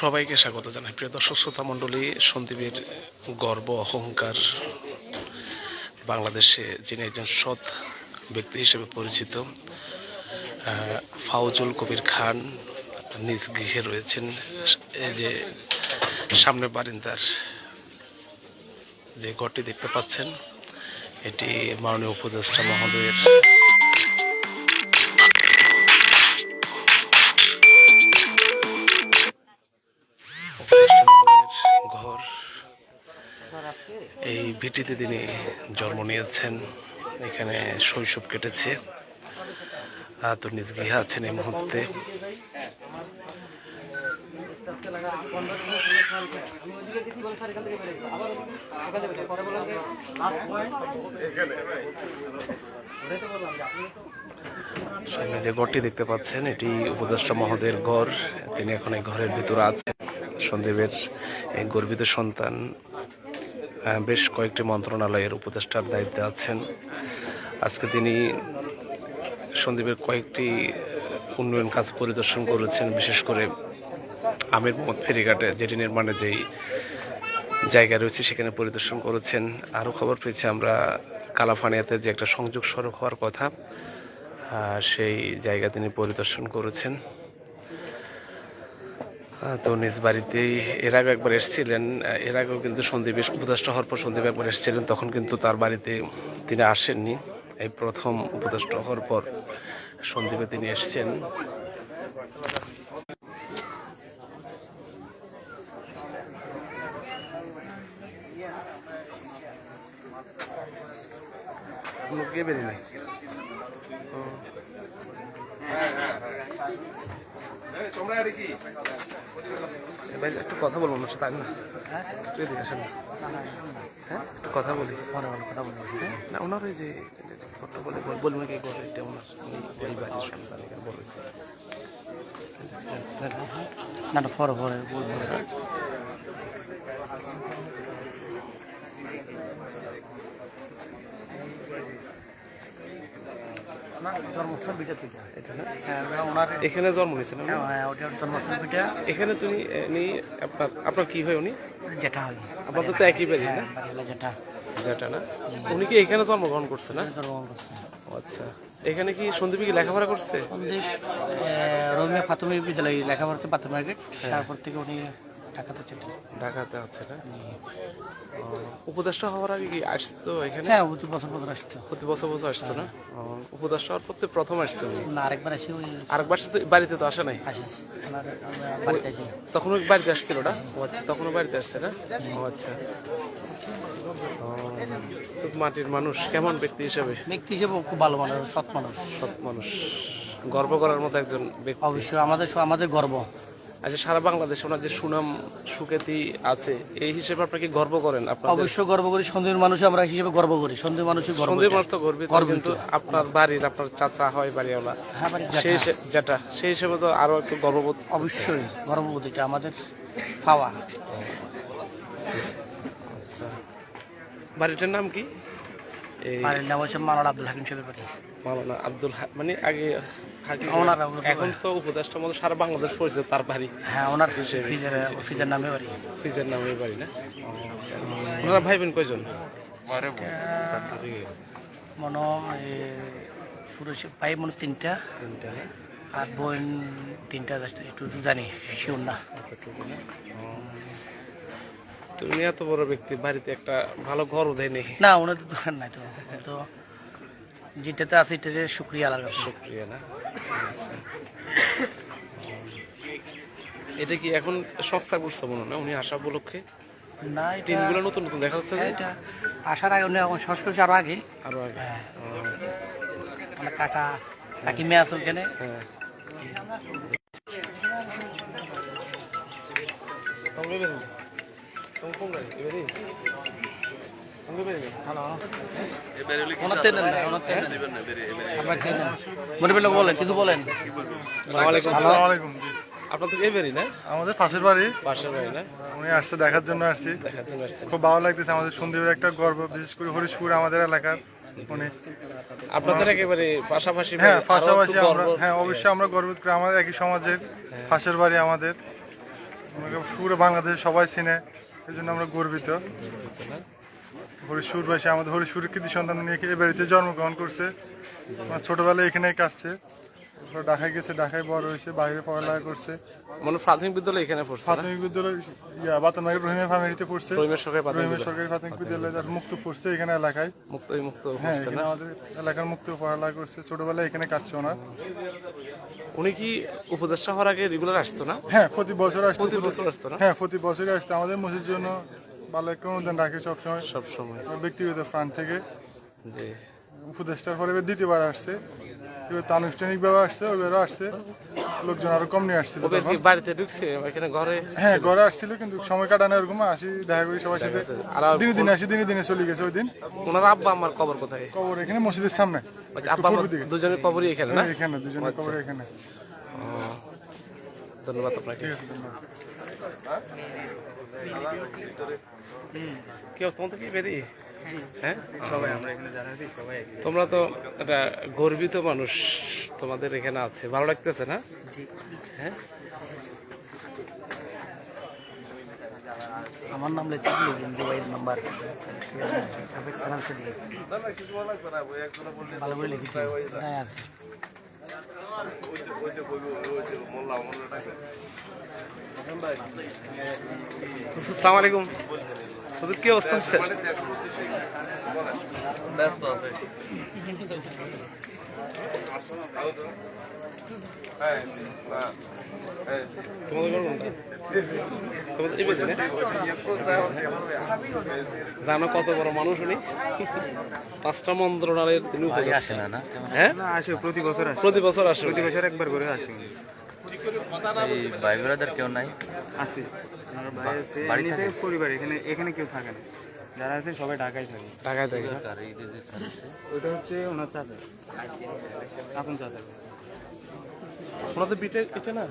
সবাইকে স্বাগত জানাই। প্রিয় দর্শক, শ্রোতা মণ্ডলী, সন্দীপের গর্ব, অহংকার বাংলাদেশে যিনি একজন সৎ ব্যক্তি হিসেবে পরিচিত ফাউজুল কবির খান নিজ গৃহে রয়েছেন। এই যে সামনে বারিন্দার যে ঘরটি দেখতে পাচ্ছেন, এটি মাননীয় উপদেষ্টা মহোদয়ের ভিটিতে তিনি জন্ম নিয়েছেন। এখানে শৈশব কেটেছে। তো নিজ গৃহে আছেন এই মুহূর্তে। সামনে যে ঘরটি দেখতে পাচ্ছেন, এটি উপদেষ্টা মহোদয়ের ঘর। তিনি এখন এই ঘরের ভিতরে আছেন। সন্দীপের গর্বিত সন্তান বেশ কয়েকটি মন্ত্রণালয়ের উপদেষ্টার দায়িত্বে আছেন। আজকে তিনি সন্দীপের কয়েকটি উন্নয়ন কাজ পরিদর্শন করেছেন, বিশেষ করে আমির মোহাম্মদ ফেরিঘাটে যেটি নির্মাণে যেই জায়গা রয়েছে সেখানে পরিদর্শন করেছেন। আরও খবর পেয়েছি আমরা, কালাফানিয়াতে যে একটা সংযোগ সড়ক হওয়ার কথা সেই জায়গা তিনি পরিদর্শন করেছেন। তো নিজ বাড়িতেই এর আগে একবার এসেছিলেন। এর আগেও কিন্তু সন্দীপ উপদেষ্টা হওয়ার পর সন্দীপ একবার এসেছিলেন। তখন কিন্তু তার বাড়িতে তিনি আসেননি। এই প্রথম উপদেষ্টা হওয়ার পর সন্দীপে তিনি এসেছেন। মুখে বেরিয়ে নাই ভাই একটু কথা বলব আমার সাথে না। একটু এদিকে আসেন না। হ্যাঁ? একটু কথা বলি। হ্যাঁ? না ওনার ওই যে কথা বলে বল- বলবেন কি করে এটা ওনার এই বাড়ির সন্তান বলেছে। না না পরে পরে বলব জন্মস্থান পিঠা থেকে এটা না হ্যাঁ ওনার এখানে জন্ম নিয়েছেন? হ্যাঁ হ্যাঁ এখানে তুমি আপনার আপনার কি হয় উনি? জেঠা হয়। আপনাদের তো একই বাড়ি না? হ্যাঁ জেঠা। না? উনি কি এখানে জন্মগ্রহণ করছে না? জন্মগ্রহণ করছে। আচ্ছা। এখানে কি সন্দীপী কি লেখাপড়া করছে? সন্দীপ রোমিয়া প্রাথমিক বিদ্যালয় লেখাপড়া হচ্ছে প্রাথমিক। তারপর থেকে উনি ঢাকাতে ঢাকাতে আছে না উপদেষ্টা হওয়ার আগে কি আসতো এখানে? হ্যাঁ প্রতি বছর বছর আসতো প্রতি বছর বছর আসতো না? উপদেষ্টা হওয়ার পর প্রথম উনি। না আরেকবার আসি ওই আরেকবার তো বাড়িতে তো আসে নাই? আসে বাড়িতে আসি। তখন বাড়িতে আসছিল না? আচ্ছা তখনও বাড়িতে আসছে না? ও আচ্ছা। তো মাটির মানুষ কেমন ব্যক্তি হিসেবে? ব্যক্তি হিসেবে খুব ভালো মানুষ সৎ মানুষ। সৎ মানুষ। গর্ব করার মতো একজন ব্যক্তি। অবশ্যই আমাদের আমাদের গর্ব। আচ্ছা সারা বাংলাদেশে ওনার যে সুনাম সুখ্যাতি আছে এই হিসেবে আপনাকে গর্ব করেন আপনাদের অবশ্যই গর্ব করি সন্ধ্যের মানুষ আমরা হিসেবে গর্ব করি সন্ধ্যের মানুষের গর্ব সন্দীপ এটা। তো গর্বিত। কিন্তু আপনার বাড়ির আপনার চাচা হয় বাড়িওয়ালা হ্যাঁ সেই। যেটা সেই হিসেবে তো আরও একটু গর্ববোধ অবশ্যই গর্ববোধ এটা আমাদের পাওয়া আচ্ছা বাড়িটার নাম কি বাড়ির নাম হচ্ছে মালাল আব্দুল হাকিম সাহেবের বাড়ি মাওলানা আব্দুল মানে আগে ওনার এখন তো উপদেষ্টা মতো সারা বাংলাদেশ পরিচিত তার বাড়ি। হ্যাঁ ওনার ফিজের নামে বাড়ি। ফিজের নামে বাড়ি না? ওনারা ভাই বোন কয়জন মনে হয়, সুরেশ ভাই মনে তিনটা। তিনটা আর বোন তিনটা একটু জানি শিওর না। এতটুকু না? ও। তো উনি এত বড় ব্যক্তি বাড়িতে একটা ভালো ঘরও দেয়নি। না ওনাদের দোকান নাই তো। তো যেটাতে আছে এটাতে শুক্রিয়া আলাদা শুক্রিয়া না? আচ্ছা। এটা কি এখন সস্তা করছে মনে না? উনি আসা উপলক্ষে? না এটা টিমগুলো নতুন নতুন দেখা যাচ্ছে যে? হ্যাঁ, এটা আসার আগে উনি এখন সংস্কার করছে আরও আগে। আরও আগে। হ্যাঁ। ও, আমার কাকা কাকি মেয়ে আছে ওখানে। হ্যাঁ। তোমরা বেরো তুমি কোন গাড়ি? এবারে বলেন পাশের বাড়ি বাড়ি উনি আসছে দেখার জন্য আসছি খুব ভালো লাগতেছে আমাদের একটা গর্ব বিশেষ করে হরিশপুর আমাদের এলাকার পাশাপাশি আমরা হ্যাঁ অবশ্যই আমরা গর্বিত করি আমাদের একই সমাজের পাশের বাড়ি। আমাদের পুরো বাংলাদেশে সবাই চিনে এই জন্য আমরা গর্বিত হরিশপুরবাসী আমাদের হরিশপুরের কৃতি সন্তান নিয়ে এই বাড়িতে জন্মগ্রহণ করছে। আমার ছোটবেলায় এখানেই কাটছে। ঢাকায় গেছে ঢাকায় বড় হয়েছে বাইরে পড়ালেখা করছে। মানে প্রাথমিক বিদ্যালয় এখানে পড়ছে প্রাথমিক বিদ্যালয় ইয়া বাতনবাড়ি রহিমের ফ্যামিলিতে পড়ছে। রহিমের সরকারি প্রাথমিক রহিমের বিদ্যালয়। সরকারি প্রাথমিক বিদ্যালয় তার মুক্ত পড়ছে এখানে এলাকায়। মুক্ত মুক্ত হ্যাঁ আমাদের এলাকার মুক্ত পড়ালেখা করছে। ছোটবেলায় এখানে কাটছে ওনার। উনি কি উপদেষ্টা হওয়ার আগে রেগুলার আসতো না? হ্যাঁ প্রতি বছর আসতো। প্রতি বছর আসতো না? হ্যাঁ প্রতি বছরই আসতো। আমাদের মসজিদের জন্য ভালো একটা অনুদান রাখে সবসময়। সব সময়। আমার ব্যক্তিগত ফান্ড থেকে। যে উপদেষ্টার পরে এবার দ্বিতীয়বার আসছে। এবার তো আনুষ্ঠানিকভাবে আসছে ওইবারও আসছে। লোকজন আরও কম নিয়ে আসছিল ওদের কি বাড়িতে ঢুকছে? এখানে ঘরে হ্যাঁ ঘরে আসছিল কিন্তু সময় কাটানো এরকম আসি দেখা করি সবার সাথে। আর দিনে দিনে আসি দিনে দিনে চলে গেছে ওই দিন। ওনার আব্বা আমার কবর কোথায়? কবর এখানে মসজিদের সামনে। আচ্ছা, আব্বা দুজনের কবরই এখানে না? হ্যাঁ, এখানে দুজনের কবর এখানে। ধন্যবাদ আপনাকে। ঠিক আছে ধন্যবাদ। কি অবস্থা তোমাদের কি বেরি হ্যাঁ? সবাই আমরা এখানে যারা সবাই তোমরা তো একটা গর্বিত মানুষ তোমাদের এখানে আছে। ভালো লাগতেছে না? হ্যাঁ? আমার নাম দিলে নাম্বার। ভালো করে লিখেছি হ্যাঁ আসসালামু আলাইকুম। হুজুর কি অবস্থা আছে বাড়িতে না? জানো কত বড় মানুষ উনি পাঁচটা মন্ত্রণালয়ের তিনি উপদেষ্টা হ্যাঁ আসে প্রতি বছর আসে প্রতি বছর আসে প্রতি বছর একবার করে আসে। এই ভাই ব্রাদার কেউ নাই? আসে। আমার ভাই আছে এমনিতে পরিবার এখানে এখানে কেউ থাকে না। যারা আছে সবাই ঢাকায় থাকে। ঢাকায় থাকে। ওইটা হচ্ছে ওনার চাচা। আপন চাচা। ওনাদের বিটে এটা না?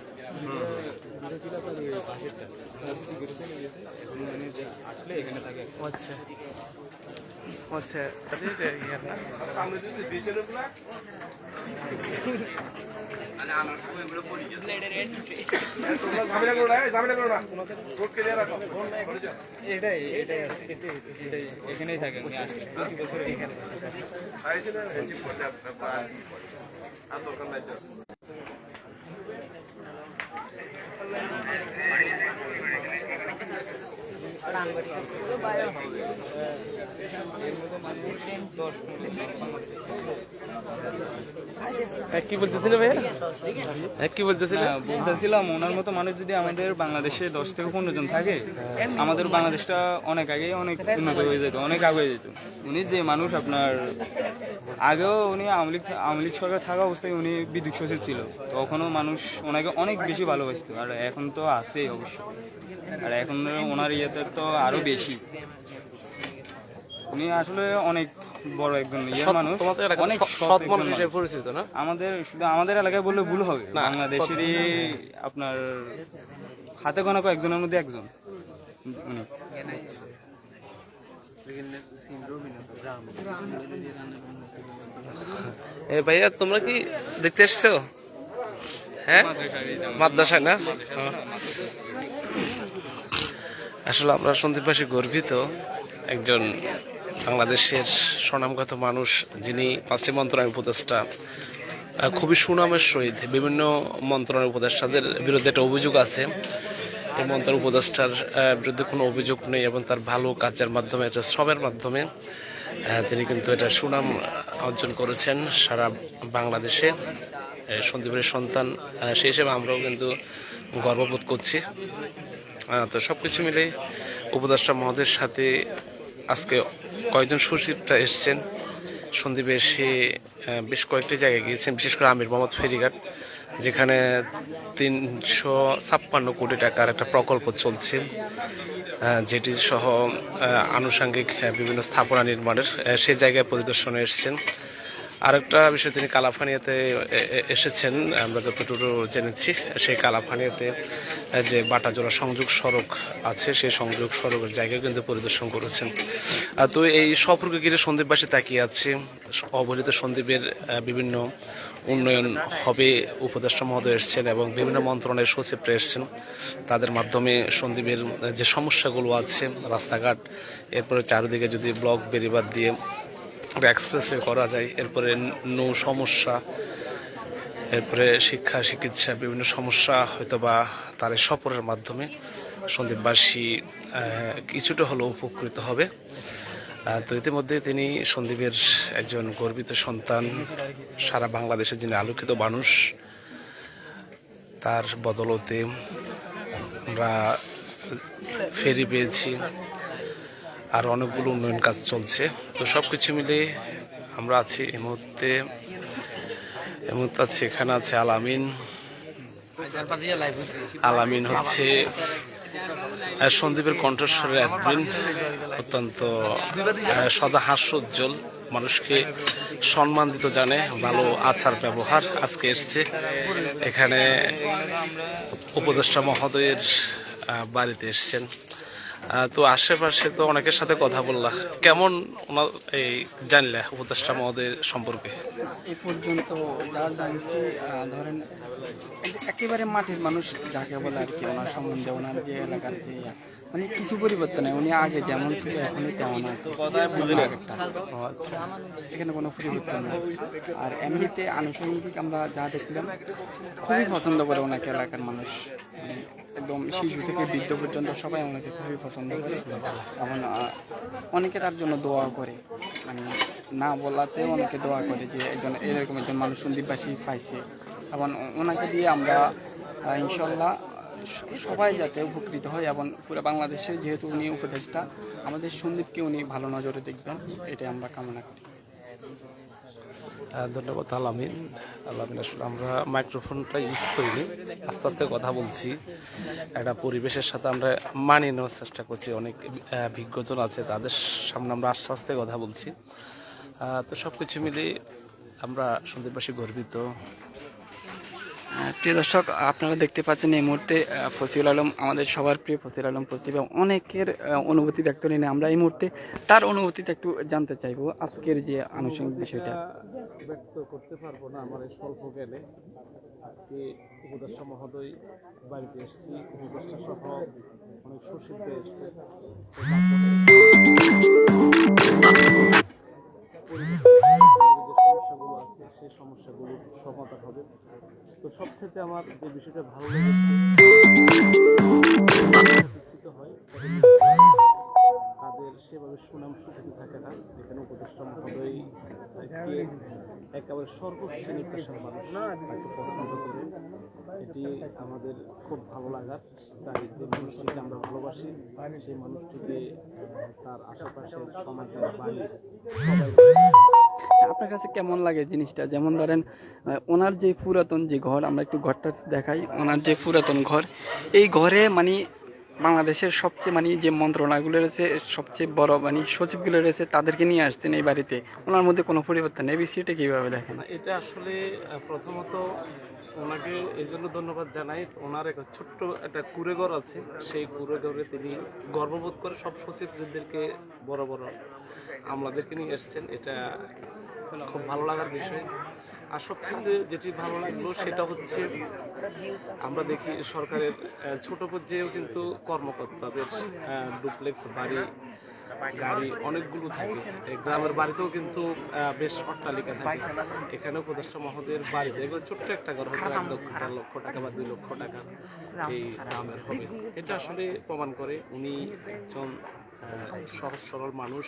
এটা ইয়ে না? এটাই এখানেই থাকে আসে। প্রতি বছর এখানে হ্যাঁ, কি বলতেছিলে ভাইয়া? হ্যাঁ, কি বলতেছিলে? হ্যাঁ, বলতেছিলাম ওনার মতো মানুষ যদি আমাদের বাংলাদেশে দশ থেকে পনেরো জন থাকে আমাদের বাংলাদেশটা অনেক আগেই অনেক উন্নত হয়ে যেত অনেক আগে যেত। উনি যে মানুষ আপনার আগেও উনি আওয়ামী লীগ আওয়ামী লীগ সরকার থাকা অবস্থায় উনি বিদ্যুৎ সচিব ছিল। তখনও মানুষ ওনাকে অনেক বেশি ভালোবাসত আর এখন তো আছেই অবশ্যই আর এখন ওনার ইয়েতে তো আরও বেশি। উনি আসলে অনেক বড় একজন ইয়ে মানুষ। অনেক সৎ- মানুষ হিসেবে পরিচিত না? আমাদের শুধু আমাদের এলাকায় বললে ভুল হবে। বাংলাদেশেরই আপনার হাতে গোনা কয়েকজনের মধ্যে একজন। উনি। ভাইয়া তোমরা কি দেখতে এসছো? হ্যাঁ? মাদ্রাসায় না। আসলে আমরা সন্দীপবাসী গর্বিত একজন বাংলাদেশের স্বনামগত মানুষ, যিনি পাঁচটি মন্ত্রণালয় উপদেষ্টা খুবই সুনামের সহিত বিভিন্ন মন্ত্রণালয় উপদেষ্টাদের বিরুদ্ধে একটা অভিযোগ আছে। এই মন্ত্রণালয় উপদেষ্টার বিরুদ্ধে কোনো অভিযোগ নেই এবং তার ভালো কাজের মাধ্যমে এটা শ্রমের মাধ্যমে তিনি কিন্তু এটা সুনাম অর্জন করেছেন সারা বাংলাদেশে। সন্দীপের সন্তান সেই হিসেবে আমরাও কিন্তু গর্ববোধ করছি। তো সব কিছু মিলে উপদেষ্টা মহোদয়ের সাথে আজকে কয়েকজন সচিবরা এসছেন। সন্দীপে এসে বেশ কয়েকটি জায়গায় গিয়েছেন, বিশেষ করে আমির মোহাম্মদ ফেরিঘাট, যেখানে তিনশো ছাপ্পান্ন কোটি টাকার একটা প্রকল্প চলছে যেটি সহ আনুষঙ্গিক বিভিন্ন স্থাপনা নির্মাণের সেই জায়গায় পরিদর্শনে এসেছেন। আরেকটা বিষয়, তিনি কালাফানিয়াতে এসেছেন। আমরা যতটুকু জেনেছি, সেই কালাফানিয়াতে যে বাটাজোড়া সংযোগ সড়ক আছে, সেই সংযোগ সড়কের জায়গায় কিন্তু পরিদর্শন করেছেন। তো এই সফরকে ঘিরে সন্দীপবাসী তাকিয়ে আছে। অবহেলিত সন্দীপের বিভিন্ন উন্নয়ন হবে, উপদেষ্টা মহোদয় এসছেন এবং বিভিন্ন মন্ত্রণালয়ের সচিবরা এসছেন। তাদের মাধ্যমে সন্দীপের যে সমস্যাগুলো আছে, রাস্তাঘাট, এরপরে চারিদিকে যদি ব্লক বেরিবাদ দিয়ে এক্সপ্রেসওয়ে করা যায়, এরপরে নৌ সমস্যা, এরপরে শিক্ষা, চিকিৎসা, বিভিন্ন সমস্যা হয়তো বা তার সফরের মাধ্যমে সন্দীপবাসী কিছুটা হলেও উপকৃত হবে। তো ইতিমধ্যে তিনি সন্দীপের একজন গর্বিত সন্তান, সারা বাংলাদেশের যিনি আলোকিত মানুষ, তার বদলতে আমরা ফেরি পেয়েছি। আর অনেকগুলো উন্নয়ন কাজ চলছে। তো সব কিছু মিলে আমরা আছি এই মুহূর্তে এই মুহূর্তে আছে এখানে আছে আলামিন। আলামিন হচ্ছে সন্দীপের কণ্ঠস্বরের একদিন অত্যন্ত সদা হাস্যোজ্জ্বল, মানুষকে সম্মান দিতে জানে, ভালো আচার ব্যবহার আজকে এসছে। এখানে উপদেষ্টা মহোদয়ের বাড়িতে এসছেন। তো আশেপাশে তো অনেকের সাথে কথা বললা। কেমন ওনার এই জানলে উপদেষ্টা মহোদয়ের সম্পর্কে? এই পর্যন্ত যা জানছি ধরেন একেবারে মাটির মানুষ যাকে বলে আর কি ওনার সম্বন্ধে ওনার যে এলাকার যে মানে কিছু পরিবর্তন নেই। উনি আগে যেমন ছিল এখনই তেমন আছে। এখানে কোনো পরিবর্তন নেই। আর এমনিতে আনুষঙ্গিক আমরা যা দেখলাম খুবই পছন্দ করে ওনাকে এলাকার মানুষ। মানে একদম শিশু থেকে বৃদ্ধ পর্যন্ত সবাই ওনাকে খুবই পছন্দ করে। এবং আহ, অনেকে তার জন্য দোয়া করে। মানে না বলাতে অনেকে দোয়া করে যে একজন এরকম একজন মানুষ সন্দীপবাসী পাইছে। এবং ওনাকে দিয়ে আমরা ইনশাল্লাহ সবাই যাতে উপকৃত হয় এবং পুরো বাংলাদেশে যেহেতু উনি উপদেষ্টা আমাদের সন্দীপকে উনি ভালো নজরে দেখবেন। এটাই আমরা কামনা করি। ধন্যবাদ, আলামিন। আলামিন, আসলে আমরা মাইক্রোফোনটা ইউজ করিনি, আস্তে আস্তে কথা বলছি। একটা পরিবেশের সাথে আমরা মানিয়ে নেওয়ার চেষ্টা করছি, অনেক বিজ্ঞজন আছে, তাদের সামনে আমরা আস্তে আস্তে কথা বলছি। তো সব কিছু মিলে আমরা সন্দীপবাসী গর্বিত। প্রিয় দর্শক, আপনারা দেখতে পাচ্ছেন এই মুহূর্তে ফসিল আলম, আমাদের সবার প্রিয় ফসিল আলম প্রতিভা, অনেকের অনুভূতি ব্যক্ত নিয়ে আমরা এই মুহূর্তে, তার অনুভূতিটা একটু জানতে চাইব। আজকের যে আনুষঙ্গিক বিষয়টা। ব্যক্ত করতে পারব না, আমার স্বল্প গেলে উপদেষ্টা মহোদয় বাড়িতে এসেছি, উপদেষ্টা সহ অনেক সুশীল এসছে। তো আমার যে বিষয়টা ভালো তাদের সেভাবে সুনাম সুখ্যাতি থাকে না। এখানে উপদেষ্টা মহোদয় একেবারে সর্বশ্রেণী পেশার মানুষ পছন্দ করে। এটি আমাদের খুব ভালো লাগার। তাই যে মানুষটিকে আমরা ভালোবাসি সেই মানুষটিকে তার আশেপাশের সমাজের বাড়ি আপনার কাছে কেমন লাগে জিনিসটা? যেমন ধরেন ওনার যে পুরাতন যে ঘর আমরা একটু ঘরটা দেখাই। ওনার যে পুরাতন ঘর এই ঘরে মানে বাংলাদেশের সবচেয়ে মানে যে মন্ত্রণাগুলো রয়েছে সবচেয়ে বড় মানে সচিবগুলো রয়েছে তাদেরকে নিয়ে আসছেন এই বাড়িতে। ওনার মধ্যে কোনো পরিবর্তন নেই। বিষয়টা কীভাবে দেখেন? না, এটা আসলে প্রথমত ওনাকে এই জন্য ধন্যবাদ জানাই। ওনার একটা ছোট্ট একটা কুড়েঘর আছে। সেই কুড়েঘরে তিনি গর্ববোধ করে সব সচিবদেরকে বড় বড় আমলাদেরকে নিয়ে এসছেন। এটা খুব ভালো লাগার বিষয়। আর সবচেয়ে যেটি ভালো লাগল সেটা হচ্ছে, আমরা দেখি সরকারের ছোট পর্যায়েও কিন্তু কর্মকর্তাদের ডুপ্লেক্স বাড়ি গাড়ি অনেকগুলো থাকে। গ্রামের বাড়িতেও কিন্তু বেশ অট্টালিকা থাকে। এখানেও প্রদেষ্টা মহোদয়ের বাড়ি। এগুলো ছোট্ট একটা ঘর, হয়তো এক লক্ষ লক্ষ টাকা বা দুই লক্ষ টাকা এই দামের হবে। এটা আসলে প্রমাণ করে উনি একজন সহজ সরল মানুষ।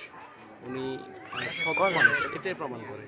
উনি সবার মানুষ। এটাই প্রমাণ করে।